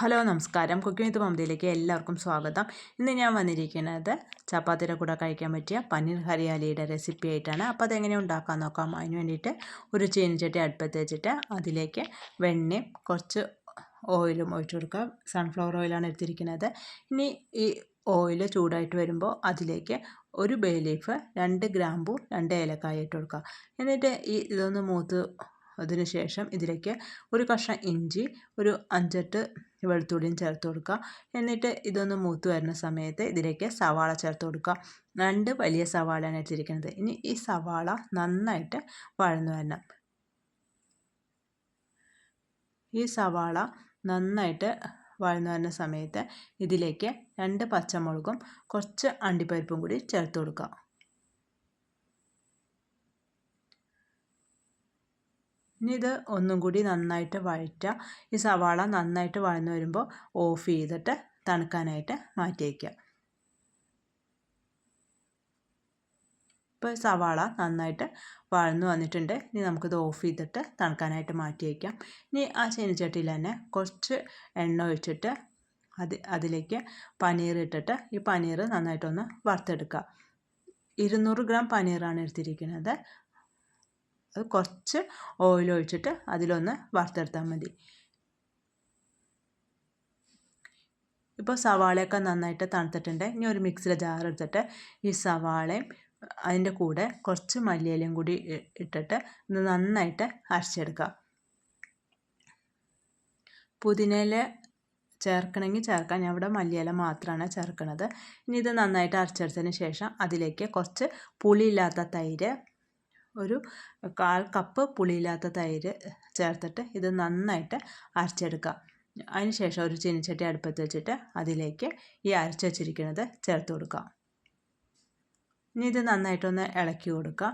Hello നമസ്കാരം. Cooking വിത്ത് മമതയിലേക്ക് എല്ലാവർക്കും സ്വാഗതം. ഇന്ന് ഞാൻ വന്നിരിക്കുന്നത് ചപ്പാത്തിയുടെ കൂടെ കഴിക്കാൻ പറ്റിയ പനീർ ഹരിയാലിയുടെ റെസിപ്പി ആയിട്ടാണ്. അപ്പോൾ അതെങ്ങനെ ഉണ്ടാക്കാൻ നോക്കാം? അതിന് വേണ്ടിയിട്ട് ഒരു ചീനിച്ചട്ടി അടുപ്പത്ത് വെച്ചിട്ട് അതിലേക്ക് വെണ്ണയും കുറച്ച് ഓയിലും ഒഴിച്ചു കൊടുക്കുക. സൺഫ്ലവർ ഓയിലാണ് എടുത്തിരിക്കുന്നത്. ഇനി ഈ ഓയിൽ ചൂടായിട്ട് വരുമ്പോൾ അതിലേക്ക് ഒരു ബേ ലീഫ് രണ്ട് ഗ്രാമ്പു രണ്ട് ഏലക്കായ ഇട്ട് കൊടുക്കുക. എന്നിട്ട് ഈ ഇതൊന്ന് മൂത്ത് അതിനുശേഷം ഇതിലേക്ക് ഒരു കഷ്ണം ഇഞ്ചി ഒരു അഞ്ചെട്ട് വെളുത്തുള്ളിയും ചേർത്ത് കൊടുക്കുക. എന്നിട്ട് ഇതൊന്ന് മൂത്ത് വരുന്ന സമയത്ത് ഇതിലേക്ക് സവാള ചേർത്ത് കൊടുക്കുക. രണ്ട് വലിയ സവാളയാണ് എടുത്തിരിക്കുന്നത്. ഇനി ഈ സവാള നന്നായിട്ട് വഴന്നു വരണം. ഈ സവാള നന്നായിട്ട് വഴന്നു വരുന്ന സമയത്ത് ഇതിലേക്ക് രണ്ട് പച്ചമുളകും കുറച്ച് അണ്ടിപ്പരിപ്പും കൂടി ചേർത്ത് കൊടുക്കുക. ഇനി ഇത് ഒന്നും കൂടി നന്നായിട്ട് വഴറ്റുക. ഈ സവാള നന്നായിട്ട് വഴന്നു വരുമ്പോൾ ഓഫ് ചെയ്തിട്ട് തണുക്കാനായിട്ട് മാറ്റി വയ്ക്കുക ഇപ്പോൾ സവാള നന്നായിട്ട് വഴന്നു വന്നിട്ടുണ്ട്. ഇനി നമുക്കിത് ഓഫ് ചെയ്തിട്ട് തണുക്കാനായിട്ട് മാറ്റി വയ്ക്കാം ഇനി ആ ചീനച്ചട്ടിയിൽ തന്നെ കുറച്ച് എണ്ണ ഒഴിച്ചിട്ട് അത് അതിലേക്ക് പനീർ ഇട്ടിട്ട് ഈ പനീർ നന്നായിട്ടൊന്ന് വറുത്തെടുക്കുക. ഇരുന്നൂറ് ഗ്രാം പനീറാണ് എടുത്തിരിക്കുന്നത്. അത് കുറച്ച് ഓയിൽ ഒഴിച്ചിട്ട് അതിലൊന്ന് വറുത്തെടുത്താൽ മതി. ഇപ്പോൾ സവാളയൊക്കെ നന്നായിട്ട് തണുത്തിട്ടുണ്ട്. ഇനി ഒരു മിക്സിയിലെ ജാർ എടുത്തിട്ട് ഈ സവാളയും അതിന്റെ കൂടെ കുറച്ച് മല്ലിയിലയും കൂടി ഇട്ടിട്ട് നന്നായിട്ട് അരച്ചെടുക്കുക പുതിനയില ചേർക്കണമെങ്കിൽ ചേർക്കാം. ഞാൻ ഇവിടെ മല്ലിയില മാത്രമാണ് ചേർക്കുന്നത് ഇനി ഇത് നന്നായിട്ട് അരച്ചെടുത്തതിന് ശേഷം അതിലേക്ക് കുറച്ച് പുളിയില്ലാത്ത തൈര് ഒരു കാൽ കപ്പ് പുളിയില്ലാത്ത തൈര് ചേർത്തിട്ട് ഇത് നന്നായിട്ട് അരച്ചെടുക്കുക. അതിന് ശേഷം ഒരു ചീനിച്ചട്ടി അടുപ്പത്ത് വെച്ചിട്ട് അതിലേക്ക് ഈ അരച്ച് വെച്ചിരിക്കുന്നത് ചേർത്ത് കൊടുക്കുക. ഇനി ഇത് നന്നായിട്ടൊന്ന് ഇളക്കി കൊടുക്കുക.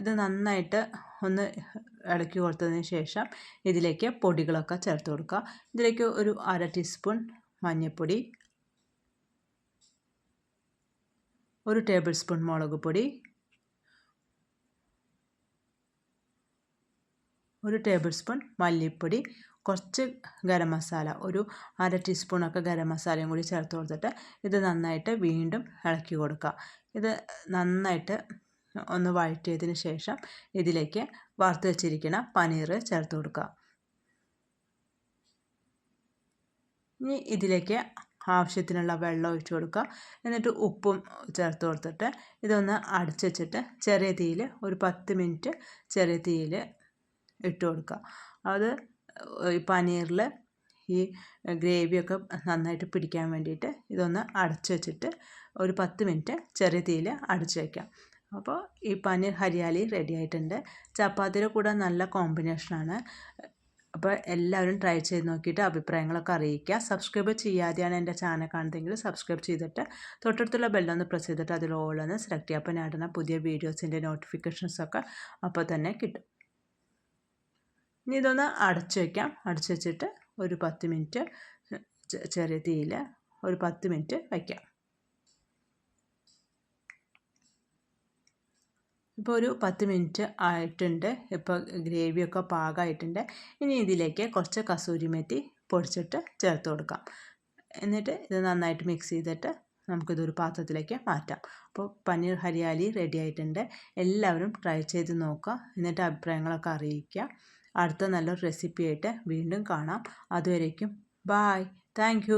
ഇത് നന്നായിട്ട് ഒന്ന് ഇളക്കി കൊടുത്തതിന് ശേഷം ഇതിലേക്ക് പൊടികളൊക്കെ ചേർത്ത് കൊടുക്കുക. ഇതിലേക്ക് ഒരു അര ടീസ്പൂൺ മഞ്ഞൾപ്പൊടി ഒരു ടേബിൾ സ്പൂൺ മുളക് പൊടി ഒരു ടേബിൾ സ്പൂൺ മല്ലിപ്പൊടി കുറച്ച് ഗരം മസാല ഒരു അര ടീസ്പൂണൊക്കെ ഗരം മസാലയും കൂടി ചേർത്ത് കൊടുത്തിട്ട് ഇത് നന്നായിട്ട് വീണ്ടും ഇളക്കി കൊടുക്കുക. ഇത് നന്നായിട്ട് ഒന്ന് വഴറ്റിയതിന് ശേഷം ഇതിലേക്ക് വറുത്ത് വെച്ചിരിക്കുന്ന പനീർ ചേർത്ത് കൊടുക്കുക. ഇനി ഇതിലേക്ക് ആവശ്യത്തിനുള്ള വെള്ളം ഒഴിച്ച് കൊടുക്കുക. എന്നിട്ട് ഉപ്പും ചേർത്ത് കൊടുത്തിട്ട് ഇതൊന്ന് അടച്ചു വെച്ചിട്ട് ചെറിയ തീയിൽ ഒരു പത്ത് മിനിറ്റ് ചെറിയ തീയിൽ ഇട്ട് കൊടുക്കുക. അത് ഈ പനീറിൽ ഈ ഗ്രേവിയൊക്കെ നന്നായിട്ട് പിടിക്കാൻ വേണ്ടിയിട്ട് ഇതൊന്ന് അടച്ച് വെച്ചിട്ട് ഒരു പത്ത് മിനിറ്റ് ചെറിയ തീയിൽ അടച്ച് വയ്ക്കാം അപ്പോൾ ഈ പനീർ ഹരിയാലി റെഡി ആയിട്ടുണ്ട്. ചപ്പാത്തിയുടെ കൂടെ നല്ല കോമ്പിനേഷനാണ് അപ്പോൾ എല്ലാവരും ട്രൈ ചെയ്ത് നോക്കിയിട്ട് അഭിപ്രായങ്ങളൊക്കെ അറിയിക്കുക. സബ്സ്ക്രൈബ് ചെയ്യാതെയാണ് എന്റെ ചാനൽ കാണുന്നതെങ്കിൽ സബ്സ്ക്രൈബ് ചെയ്തിട്ട് തൊട്ടടുത്തുള്ള ബെല്ലൊന്ന് പ്രസ് ചെയ്തിട്ട് അതിൽ ഓളൊന്ന് സെലക്ട് ചെയ്യുക. അപ്പോൾ ഞാൻ പുതിയ വീഡിയോസിന്റെ നോട്ടിഫിക്കേഷൻസൊക്കെ അപ്പോൾ തന്നെ കിട്ടും. ഇനി ഇതൊന്ന് അടച്ചു വയ്ക്കാം അടച്ചു വെച്ചിട്ട് ഒരു പത്ത് മിനിറ്റ് ചെറിയ തീയിൽ ഒരു പത്ത് മിനിറ്റ് വയ്ക്കാം ഇപ്പോൾ ഒരു പത്ത് മിനിറ്റ് ആയിട്ടുണ്ട്. ഇപ്പോൾ ഗ്രേവിയൊക്കെ പാകമായിട്ടുണ്ട് ഇനി ഇതിലേക്ക് കുറച്ച് കസൂരി മെത്തി പൊടിച്ചിട്ട് ചേർത്ത് കൊടുക്കാം. എന്നിട്ട് ഇത് നന്നായിട്ട് മിക്സ് ചെയ്തിട്ട് നമുക്കിതൊരു പാത്രത്തിലേക്ക് മാറ്റാം. അപ്പോൾ പനീർ ഹരിയാലി റെഡി ആയിട്ടുണ്ട്. എല്ലാവരും ട്രൈ ചെയ്ത് നോക്കുക. എന്നിട്ട് അഭിപ്രായങ്ങളൊക്കെ അറിയിക്കുക. അടുത്ത നല്ലൊരു റെസിപ്പി ആയിട്ട് വീണ്ടും കാണാം. അതുവരേക്കും ബായ് താങ്ക്